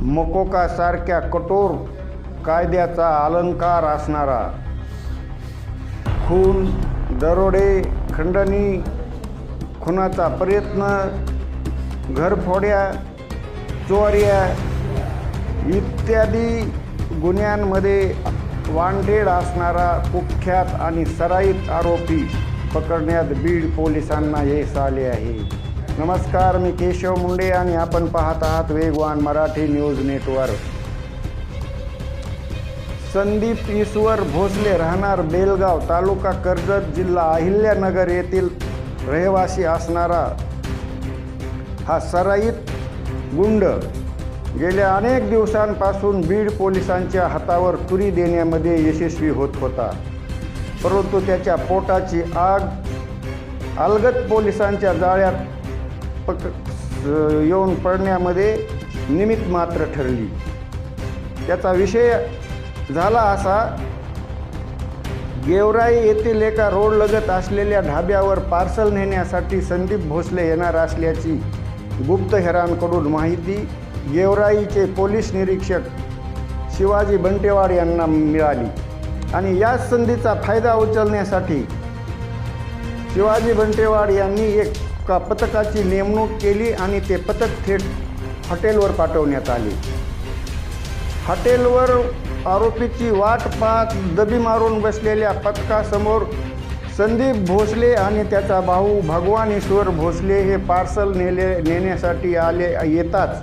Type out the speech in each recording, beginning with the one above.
मकोकासारख्या कठोर कायद्याचा अलंकार असणारा खून दरोडे खंडणी खुनाचा प्रयत्न घरफोड्या चोऱ्या इत्यादी गुन्ह्यांमध्ये वांटेड असणारा कुख्यात आणि सराईत आरोपी पकडण्यात बीड पोलिसांना यश आले आहे. नमस्कार मी केशव मुंडे आणि आपण पाहत आहात वेगवान मराठी न्यूज नेटवर्क संदीप ईश्वर भोसले राहणार बेलगाव तालुका कर्जत जिल्हा अहिल्यानगर येथील रहिवासी असणारा हा सराईत गुंड. गेल्या अनेक दिवसांपासून बीड पोलिसांच्या हातावर तुरी देण्यामध्ये यशस्वी होत होता. परंतु त्याच्या पोटाची आग अलगत पोलिसांच्या जाळ्यात पक येऊन पडण्यामध्ये निमित्त मात्र ठरली. त्याचा विषय झाला असा गेवराई येथील एका रोडलगत असलेल्या ढाब्यावर पार्सल नेण्यासाठी संदीप भोसले येणार असल्याची गुप्त हेरांकडून माहिती गेवराईचे पोलीस निरीक्षक शिवाजी बंटेवाड यांना मिळाली. आणि याच संधीचा फायदा उचलण्यासाठी शिवाजी बंटेवाड यांनी एक का पथकाची नेमणूक केली आणि ते पथक थेट हॉटेलवर पाठवण्यात आले. हॉटेलवर आरोपीची वाट पाहत दबी मारून बसलेल्या पथकासमोर संदीप भोसले आणि त्याचा भाऊ भगवान ईश्वर भोसले हे पार्सल नेले नेण्यासाठी आले येताच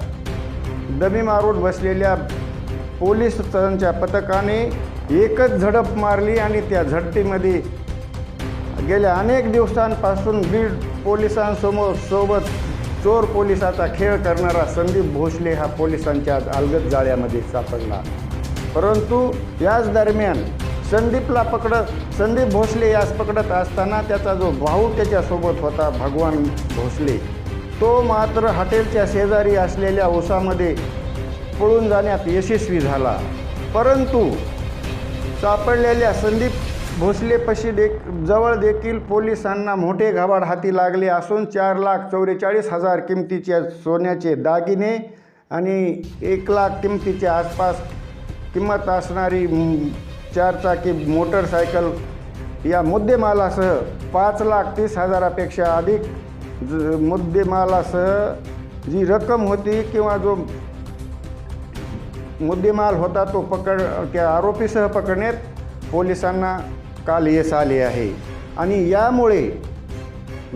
दबी मारून बसलेल्या पोलिसांच्या पथकाने एकच झडप मारली आणि त्या झडतीमध्ये गेल्या अनेक दिवसांपासून बीड पोलिसांसमोर सोबत चोर पोलिसाचा खेळ करणारा संदीप भोसले हा पोलिसांच्या अलगत जाळ्यामध्ये सापडला. परंतु याच दरम्यान संदीपला पकडत संदीप भोसले यास पकडत असताना त्याचा जो भाऊ त्याच्यासोबत होता भगवान भोसले. तो मात्र हॉटेलच्या शेजारी असलेल्या ओसामध्ये पळून जाण्यात यशस्वी झाला. परंतु सापडलेल्या संदीप भोसलेपशी देख जवळ देखील पोलिसांना मोठे घाबाड हाती लागले असून चार लाख चौवेचाळीस हजार किमतीच्या सोन्याचे दागिने आणि एक लाख किमतीच्या आसपास किंमत असणारी चारचाकी मोटरसायकल या मुद्देमालासह पाच लाख तीस हजारापेक्षा अधिक ज मुद्देमालासह जी रक्कम होती किंवा जो मुद्देमाल होता तो पकड त्या आरोपीसह पकडण्यात पोलिसांना काल यश आले आहे. आणि यामुळे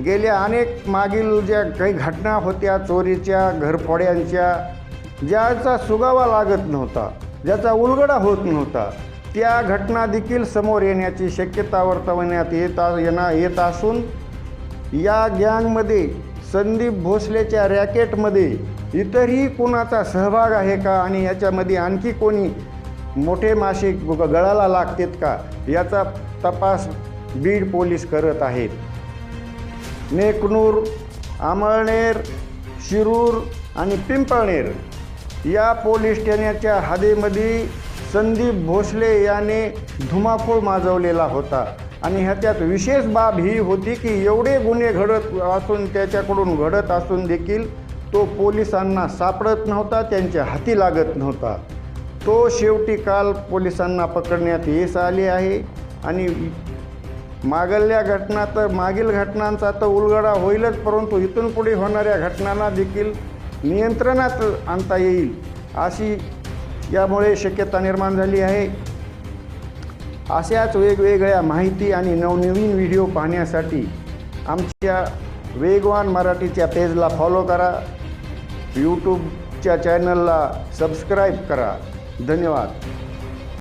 गेल्या अनेक मागील ज्या काही घटना होत्या चोरीच्या घरफोड्यांच्या ज्याचा सुगावा लागत नव्हता ज्याचा उलगडा होत नव्हता त्या घटना देखील समोर येण्याची शक्यता वर्तवण्यात येत येणार येत असून या गँगमध्ये संदीप भोसलेच्या रॅकेटमध्ये इतरही कोणाचा सहभाग आहे का? आणि याच्यामध्ये आणखी कोणी मोठे मासे ग- गळाला लागतात का? याचा तपास बीड पोलीस करत आहेत. नेकनूर आमळनेर शिरूर आणि पिंपळनेर या पोलीस ठाण्याच्या हदेमध्ये संदीप भोसले याने धुमाकूळ माजवलेला होता आणि ह्याच्यात विशेष बाब ही होती की एवढे गुन्हे घडत असून त्याच्याकडून घडत असून देखील तो पोलिसांना सापडत नव्हता त्यांच्या हाती लागत नव्हता. तो शेवटी काल पोलिसांना पकडण्यात यश आले आहे आणि मागल्या घटना तर मागील घटनांचा तर उलगडा होईलच परंतु इथून पुढे होणाऱ्या घटनांना देखील नियंत्रणात आणता येईल अशी यामुळे शक्यता निर्माण झाली आहे. अशाच वेगवेगळ्या माहिती आणि नवनवीन व्हिडिओ पाहण्यासाठी आमच्या वेगवान मराठीच्या पेजला फॉलो करा यूट्यूबच्या चॅनलला सबस्क्राईब करा. धन्यवाद